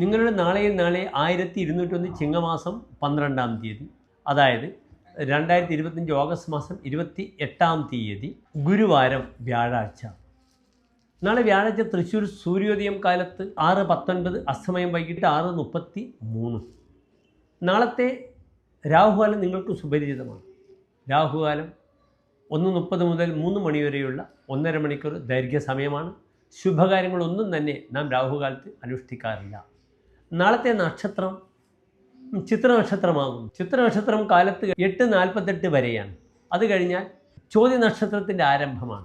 നിങ്ങളുടെ നാളെയിൽ നാളെ ആയിരത്തി ഇരുന്നൂറ്റൊന്ന് ചിങ്ങമാസം പന്ത്രണ്ടാം തീയതി. അതായത് രണ്ടായിരത്തി ഇരുപത്തഞ്ച് ഓഗസ്റ്റ് മാസം ഇരുപത്തി എട്ടാം തീയതി ഗുരുവാരം വ്യാഴാഴ്ച. നാളെ വ്യാഴാഴ്ച തൃശ്ശൂർ സൂര്യോദയം കാലത്ത് ആറ് പത്തൊൻപത് അസ്തമയം വൈകിട്ട് ആറ് മുപ്പത്തി മൂന്ന് നാളത്തെ രാഹുകാലം നിങ്ങൾക്ക് സുപരിചിതമാണ്. രാഹുകാലം ഒന്ന് മുപ്പത് മുതൽ മൂന്ന് മണിവരെയുള്ള ഒന്നര മണിക്കൂർ ദൈർഘ്യ സമയമാണ്. ശുഭകാര്യങ്ങളൊന്നും തന്നെ നാം രാഹുകാലത്ത് അനുഷ്ഠിക്കാറില്ല. നാളത്തെ നക്ഷത്രം ചിത്ര ചിത്രനക്ഷത്രം ചിത്ര നക്ഷത്രം കാലത്ത് എട്ട് നാൽപ്പത്തെട്ട് വരെയാണ്. അത് കഴിഞ്ഞാൽ ചോതി നക്ഷത്രത്തിന്റെ ആരംഭമാണ്.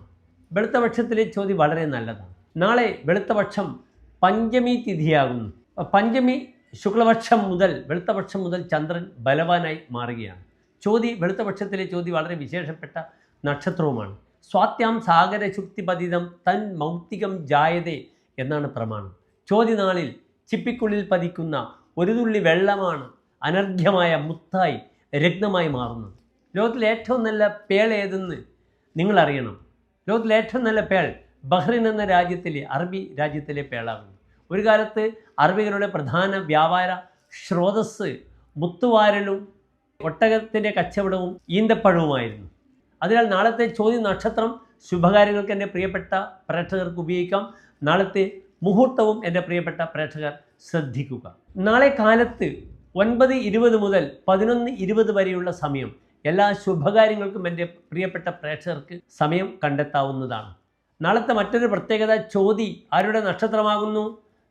വെളുത്തപക്ഷത്തിലെ ചോതി വളരെ നല്ലതാണ്. നാളെ വെളുത്തപക്ഷം പഞ്ചമി തിഥിയാകുന്നു. പഞ്ചമി ശുക്ലപക്ഷം മുതൽ വെളുത്തപക്ഷം മുതൽ ചന്ദ്രൻ ബലവാനായി മാറുകയാണ്. ചോതി വെളുത്തപക്ഷത്തിലെ ചോതി വളരെ വിശേഷപ്പെട്ട നക്ഷത്രവുമാണ്. സ്വാത്യാം സാഗര ശുക്തിപതിതം തൻ മൗക്തികം ജായതേ എന്നാണ് പ്രമാണം. ചോതി നാളിൽ ചിപ്പിക്കുള്ളിൽ പതിക്കുന്ന ഒരു തുള്ളി വെള്ളമാണ് അനർഘ്യമായ മുത്തായി രത്നമായി മാറുന്നത്. ലോകത്തിലെ ഏറ്റവും നല്ല പേൾ ഏതെന്ന് നിങ്ങൾ അറിയണം ലോകത്തിലെ ഏറ്റവും നല്ല പേൾ ബഹ്റിൻ എന്ന രാജ്യത്തിലെ അറബി രാജ്യത്തിലെ പേളാകുന്നു. ഒരു കാലത്ത് അറബികളുടെ പ്രധാന വ്യാപാര സ്രോതസ് മുത്തുവാരലും ഒട്ടകത്തിന്റെ കച്ചവടവും ഈന്തപ്പഴവുമായിരുന്നു. അതിനാൽ നാളത്തെ ചോദ്യ നക്ഷത്രം ശുഭകാര്യങ്ങൾക്ക് എന്റെ പ്രിയപ്പെട്ട പ്രേക്ഷകർക്ക് ഉപയോഗിക്കാം. നാളത്തെ മുഹൂർത്തവും എന്റെ പ്രിയപ്പെട്ട പ്രേക്ഷകർ ശ്രദ്ധിക്കുക. നാളെ കാലത്ത് ഒൻപത് ഇരുപത് മുതൽ പതിനൊന്ന് ഇരുപത് വരെയുള്ള സമയം എല്ലാ ശുഭകാര്യങ്ങൾക്കും എന്റെ പ്രിയപ്പെട്ട പ്രേക്ഷകർക്ക് സമയം കണ്ടെത്താവുന്നതാണ്. നാളത്തെ മറ്റൊരു പ്രത്യേകത ചോതി ആരുടെ നക്ഷത്രമാകുന്നു?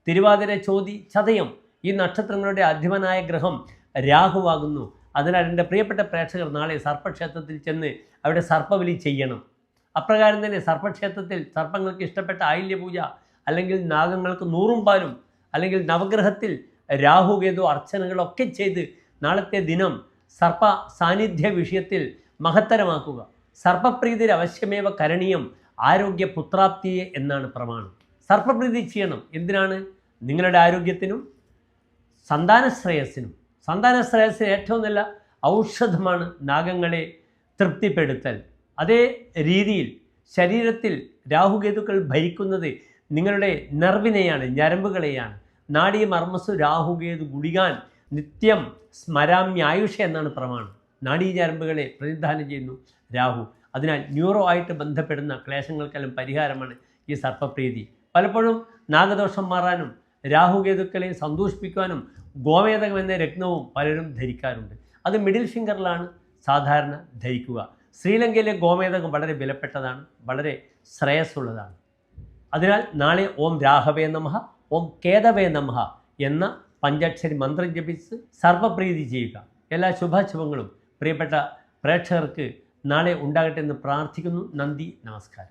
തിരുവാതിര ചോതി ചതയം. ഈ നക്ഷത്രങ്ങളുടെ അധിപനായ ഗ്രഹം രാഹുവാകുന്നു. അതിനാൽ എന്റെ പ്രിയപ്പെട്ട പ്രേക്ഷകർ നാളെ സർപ്പക്ഷേത്രത്തിൽ ചെന്ന് അവിടെ സർപ്പവലി ചെയ്യണം. അപ്രകാരം തന്നെ സർപ്പക്ഷേത്രത്തിൽ സർപ്പങ്ങൾക്ക് ഇഷ്ടപ്പെട്ട ആയില്യപൂജ അല്ലെങ്കിൽ നാഗങ്ങൾക്ക് നൂറും പാലും അല്ലെങ്കിൽ നവഗ്രഹത്തിൽ രാഹുകേതു അർച്ചനകളൊക്കെ ചെയ്ത് നാളത്തെ ദിനം സർപ്പ സാന്നിധ്യ വിഷയത്തിൽ മഹത്തരമാക്കുക. സർപ്പപ്രീതി അവശ്യമേവ കരണീയം ആരോഗ്യ പുത്രാപ്തിയെ എന്നാണ് പ്രമാണം. സർപ്പപ്രീതി ചെയ്യണം. എന്തിനാണ്? നിങ്ങളുടെ ആരോഗ്യത്തിനും സന്താനശ്രേയസ്സിനും സന്താനശ്രേയസ്സിന് ഏറ്റവും നല്ല ഔഷധമാണ് നാഗങ്ങളെ തൃപ്തിപ്പെടുത്തൽ. അതേ രീതിയിൽ ശരീരത്തിൽ രാഹുകേതുക്കൾ ഭരിക്കുന്നത് നിങ്ങളുടെ നെർവിനെയാണ് ഞരമ്പുകളെയാണ്. നാഡീ മർമ്മസു രാഹുകേതു ഗുളികാൻ നിത്യം സ്മരാമ്യായുഷ എന്നാണ് പ്രമാണം. നാഡീ ഞരമ്പുകളെ പ്രതിനിധാനം ചെയ്യുന്നു രാഹു. അതിനാൽ ന്യൂറോ ആയിട്ട് ബന്ധപ്പെടുന്ന ക്ലേശങ്ങൾക്കെല്ലാം പരിഹാരമാണ് ഈ സർപ്പപ്രീതി. പലപ്പോഴും നാഗദോഷം മാറാനും രാഹുകേതുക്കളെ സന്തോഷിപ്പിക്കുവാനും ഗോമേതകം എന്ന രത്നവും പലരും ധരിക്കാറുണ്ട്. അത് മിഡിൽ ഫിംഗറിലാണ് സാധാരണ ധരിക്കുക. ശ്രീലങ്കയിലെ ഗോമേതകം വളരെ വിലപ്പെട്ടതാണ് വളരെ ശ്രേയസ്സുള്ളതാണ്. അതിനാൽ നാളെ ഓം രാഘവേ നമഃ ഓം കേതവേ നമഃ എന്ന പഞ്ചാക്ഷരി മന്ത്രം ജപിച്ച് സർവപ്രീതി ചെയ്യുക. എല്ലാ ശുഭാശുഭങ്ങളും പ്രിയപ്പെട്ട പ്രേക്ഷകർക്ക് നാളെ ഉണ്ടാകട്ടെ എന്ന് പ്രാർത്ഥിക്കുന്നു. നന്ദി നമസ്കാരം.